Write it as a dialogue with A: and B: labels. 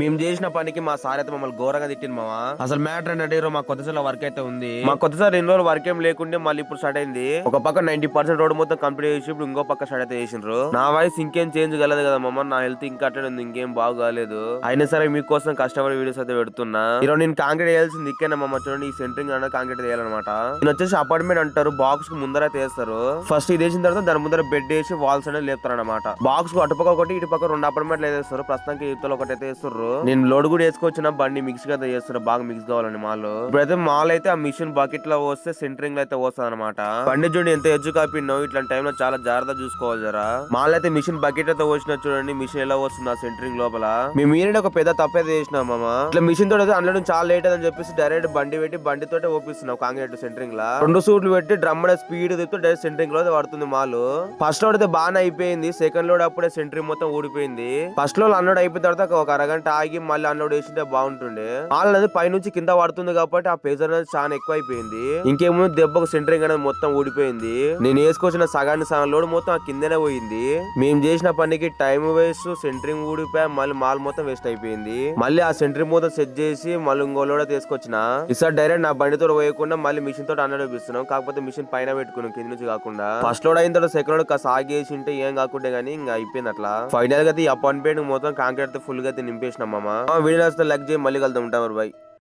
A: మేము చేసిన పనికి మా సార్ అయితే మమ్మల్ని ఘోరంగా తిట్టింది మామ. అసలు మ్యాటర్ ఏంటంటే మా కొత్త సార్ వర్క్ అయితే ఉంది. మా కొత్త సార్ రెండు రోజులు వర్క్ ఏం లేకుంటే మళ్ళీ ఇప్పుడు స్టార్ట్ అయింది. ఒక పక్క నైన్టీ పర్సెంట్ రోడ్ మొత్తం కంప్లీట్ చేసి ఇప్పుడు ఇంకో పక్క స్టార్ట్ అయితే చేసిండ్రు. నా వాయిస్ ఇంకేం చేంజ్ కాలేదు కదా మామ నా హెల్త్ ఇంకా అట్లనే ఉంది ఇంకేం బాగాలేదు అయినా సరే మీకోసం కష్టపడి వీడియోస్ అయితే పెడుతున్నా. ఈరోజు నేను కాంక్రీట్ వేయాల్సింది ఇక్కడే మామ చూడండి ఈ సెంటరింగ్ అనేది కాంక్రీట్ వేయాలన్నమాట. నేను వచ్చేసి అపార్ట్మెంట్ అంటారు బాక్స్కు ముందర అయితే వేస్తారు ఫస్ట్ ఇది వేసిన తర్వాత దాని ముందర బెడ్ వేసి వాల్స్ అనేది లేపుతారు అనమాట బాక్స్కు అటుపక్క ఒకటి ఇటు పక్క రెండు అపార్ట్మెంట్లు వేస్తారు. ప్రస్తుతానికి ఇతలు ఒకటి అయితే వేస్తారు నేను లోడ్ కూడా వేసుకొచ్చిన బండి మిక్స్గా చేస్తారు బాగా మిక్స్ కావాలని మాల్. ఇప్పుడైతే మాల్ అయితే ఆ మిషన్ బకెట్లో వస్తే సెంటరింగ్లో అయితే వస్తుంది అనమాట బండి చూడండి ఎంత ఎజ్జు కాపినో ఇట్లాంటి టైంలో చాలా జాగ్రత్త చూసుకోవాలి జరా. మాల్ అయితే మిషన్ బకెట్ అయితే వచ్చిన చూడండి మిషన్ ఎలా వస్తుంది ఆ సెంటరింగ్ లోపల. మేము మీరే ఒక పెద్ద తప్పైతే చేసినాం మామ. ఇట్లా మిషన్ తోటి అనడం చాలా లేట్ అని చెప్పేసి డైరెక్ట్ బండి పెట్టి బండి తోటే ఓపిస్తున్నాం కాంక్రీట్ సెంటరింగ్ లా. రెండు సూట్లు పెట్టి డ్రమ్ స్పీడ్ తిప్పుతూ డైరెక్ట్ సెంటరింగ్లో పడుతుంది మాల్. ఫస్ట్ లోడ్ అయితే బాగానే అయిపోయింది సెకండ్ లోడ్ అప్పుడే సెంటరింగ్ మొత్తం ఊడిపోయింది. ఫస్ట్లో అన్లోడ్ అయిపోయిన తర్వాత ఒక అరగంట ఆగి మళ్ళీ అన్లోడ్ చేసింటే బాగుంటుండే. మాల్ అనేది పైనుంచి కింద పడుతుంది కాబట్టి ఆ ప్రెజర్ అనేది చాలా ఎక్కువ అయిపోయింది ఇంకేముంది దెబ్బకు సెంటరింగ్ అనేది మొత్తం ఊడిపోయింది. నేను వేసుకొచ్చిన సగాన్ని సగం లోడ్ మొత్తం ఆ కిందనే పోయింది. మేము చేసిన పనికి టైం వేస్ట్ సెంటరింగ్ ఊడిపోయా మళ్ళీ మాల్ మొత్తం వేస్ట్ అయిపోయింది. మళ్ళీ ఆ సెంటరింగ్ మొత్తం సెట్ చేసి మళ్ళీ ఇంకో లోడ తీసుకొచ్చిన ఈసారి డైరెక్ట్ నా బండితో పోయకుండా మళ్ళీ మిషన్ తోటి అన్నది చూపిస్తున్నాం కాకపోతే మిషన్ పైన పెట్టుకున్నాం కింద నుంచి కాకుండా. ఫస్ట్ లోడ్ అయిన తర్వాత సెకండ్ లోడ్ కాస్త ఆగేసి ఉంటే ఏం కాకుండా గానీ ఇంకా అయిపోయింది అట్లా. ఫైనల్గా ఈ అపాయింట్మెంట్ మొత్తం కాంక్రీట్తో ఫుల్గా నింపేసి నింపేసినాం మామ. వీడియో లైక్ చేయి మళ్ళీ కలుద్దాం. ఉంటాం బాయ్.